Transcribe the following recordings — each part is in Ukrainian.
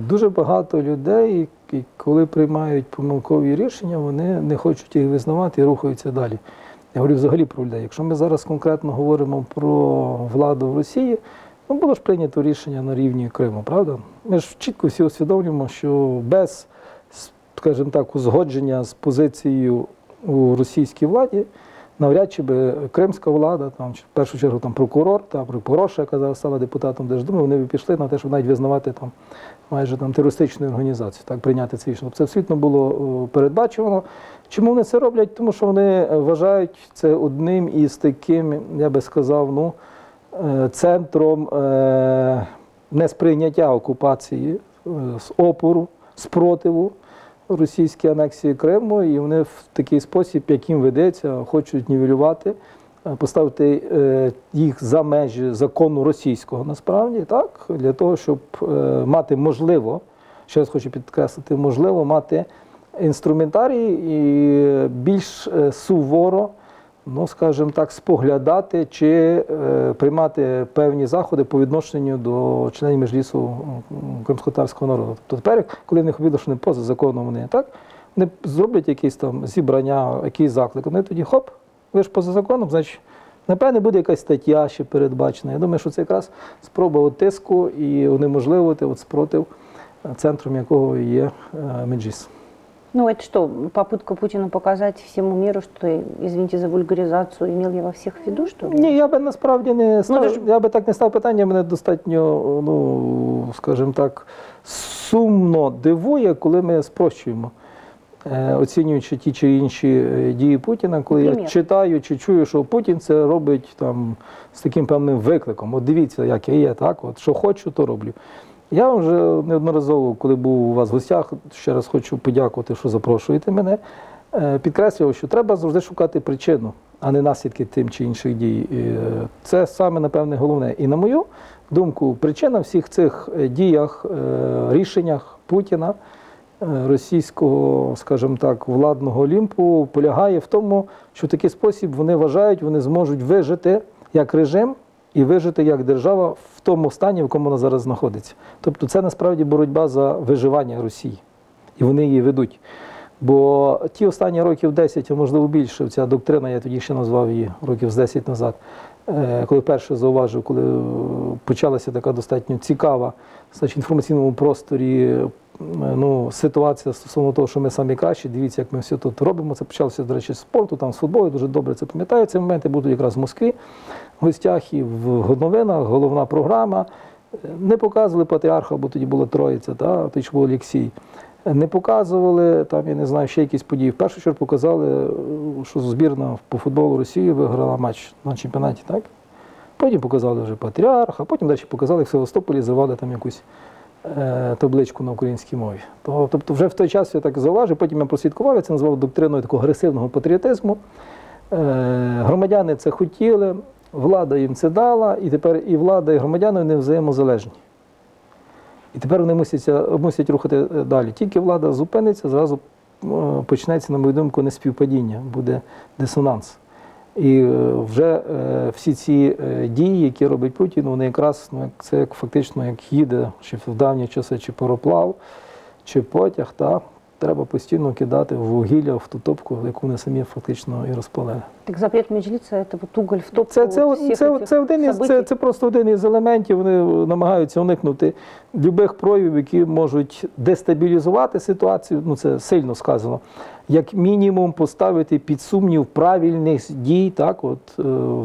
Дуже багато людей, коли приймають помилкові рішення, вони не хочуть їх визнавати і рухаються далі. Я говорю взагалі про людей. Якщо ми зараз конкретно говоримо про владу в Росії, ну було ж прийнято рішення на рівні Криму, правда? Ми ж чітко всі усвідомлюємо, що без, скажімо так, узгодження з позицією у російській владі, навряд чи би кримська влада, там в першу чергу там прокурор та прокурорша, яка стала депутатом Держдуми, вони б пішли на те, щоб навіть визнавати там майже там терористичну організацію, так прийняти це рішення. Це абсолютно було о, передбачено. Чому вони це роблять? Тому що вони е, вважають це одним із таким, я би сказав, ну е, центром е, несприйняття окупації, е, з опору, спротиву російській анексії Криму, і вони в такий спосіб, яким ведеться, хочуть нівелювати, е, поставити е, їх за межі закону російського насправді, так, для того, щоб е, мати можливо, ще раз хочу підкреслити, можливо мати інструментарій і більш суворо, ну скажімо так, споглядати чи е, приймати певні заходи по відношенню до членів міжлісу кримськотарського народу. Тобто тепер, коли в них видно, що не поза законом вони так, вони зроблять якісь там зібрання, якийсь заклик, вони тоді хоп, ви ж поза законом, значить. Напевне, буде якась стаття ще передбачена. Я думаю, що це якраз спроба от тиску і унеможливити от спротив, е, центром якого є е, Меджліс. Ну, это что, попытка Путина показать всему миру, что, извините за вульгаризацию, имел я во всех в виду, что ли? Ні, я би насправді не став, це ж- я би так не став питання. Мене достатньо, ну скажімо так, сумно дивує, коли ми спрощуємо. е, Оцінюючи ті чи інші е, дії Путіна, коли я читаю чи чую, що Путін це робить там з таким певним викликом. От дивіться, як я є, так от що хочу, то роблю. Я вже неодноразово, коли був у вас в гостях, ще раз хочу подякувати, що запрошуєте мене. Е, Підкреслював, що треба завжди шукати причину, а не наслідки тим чи інших дій. Е, Це саме напевне головне. І на мою думку, причина всіх цих е, діях, рішеннях Путіна, російського, скажімо так, владного олімпу полягає в тому, що в такий спосіб вони вважають, вони зможуть вижити як режим і вижити як держава в тому стані, в якому вона зараз знаходиться. Тобто це насправді боротьба за виживання Росії. І вони її ведуть. Бо ті останні років 10, а можливо більше, ця доктрина, я тоді ще назвав її років з 10 назад, е, коли вперше зауважив, коли е, почалася така достатньо цікава значить, в інформаційному просторі е, ну, ситуація стосовно того, що ми самі кращі, дивіться, як ми все тут робимо. Це почалося, до речі, з спорту, там з футболу, дуже добре це пам'ятаю. Ці моменти будуть якраз в Москві в гостях і в новинах, головна програма. Не показували патріарха, бо тоді була Троїця, та, тоді ж був Олексій. Не показували там, я не знаю, ще якісь події. В першу чергу показали, що збірна по футболу Росії виграла матч на чемпіонаті, так? Потім показали вже патріарха, потім далі показали, як в Севастополі зривали там якусь е, табличку на українській мові. То- Тобто вже в той час я так зауважив, потім я прослідкував, я це назвав доктриною такого агресивного патріотизму. Е, громадяни це хотіли, влада їм це дала, і тепер і влада, і громадяни вони взаємозалежні. І тепер вони мусять, мусять рухати е, далі. Тільки влада зупиниться, зразу е, почнеться, на мою думку, неспівпадіння, буде дисонанс. І е, вже всі ці дії, які робить Путін, вони якраз ну, це як фактично як їде чи в давні часи, чи пароплав, чи потяг, та, треба постійно кидати в вугілля в ту топку, яку вони самі фактично і розпалили. Так запрет Меджлица – это вот уголь в топку Це, це, вот всех це, этих це, один із, це, событий. це просто один із елементів. Вони намагаються уникнути любих проявів, які можуть дестабілізувати ситуацію. Ну це сильно сказано. Як мінімум поставити під сумнів правильних дій, так от е,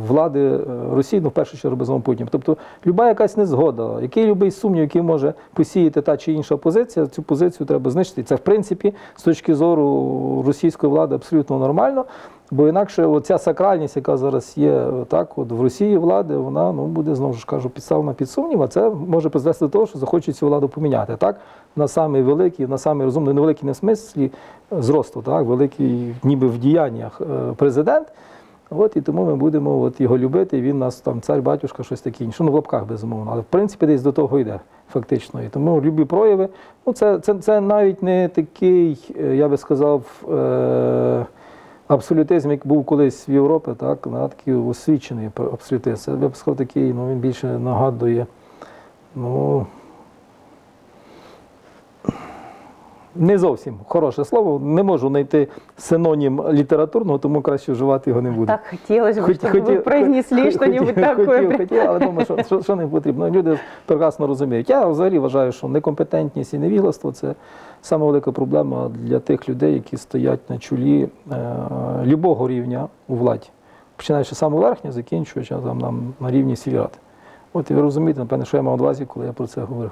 влади е, Росії, ну в першу чергу безумовно Путін. Тобто, люба якась незгода, який любий сумнів, який може посіяти та чи інша позиція, цю позицію треба знищити. Це в принципі з точки зору російської влади абсолютно нормально. Бо інакше оця сакральність, яка зараз є так, от в Росії влади, вона ну буде знову ж кажу підставлена під сумнів, а це може призвести до того, що захочуть цю владу поміняти. Так, на самий великий, на самий розумний, не великий не в смислі е, зросту, так, великий ніби в діяннях е, президент. От і тому ми будемо от його любити. Він нас там цар, батюшка, щось таке інше. Ну в лапках безумовно, але в принципі десь до того йде фактично. І тому любі прояви. Ну це, це, це навіть не такий, е, я би сказав. Е- абсолютизм, як був колись в Європі, так, на такий освічений абсолютизм. Я б сказав, такий, ну, він більше нагадує, ну, не зовсім хороше слово. Не можу знайти синонім літературного, тому краще вживати його не буду. Так хотелось бы, Хоть- чтобы хотів- вы произнесли хотів- что-нибудь хотів- такое. Хотів, але думаю, що, що, що не потрібно. Люди прекрасно розуміють. Я взагалі вважаю, що некомпетентність і невігластво це саме велика проблема для тих людей, які стоять на чолі е, любого рівня у владі, починаючи саме верхня, закінчуючи там, на, на рівні сільрад. От і ви розумієте, напевне, що я мав на увазі, коли я про це говорив.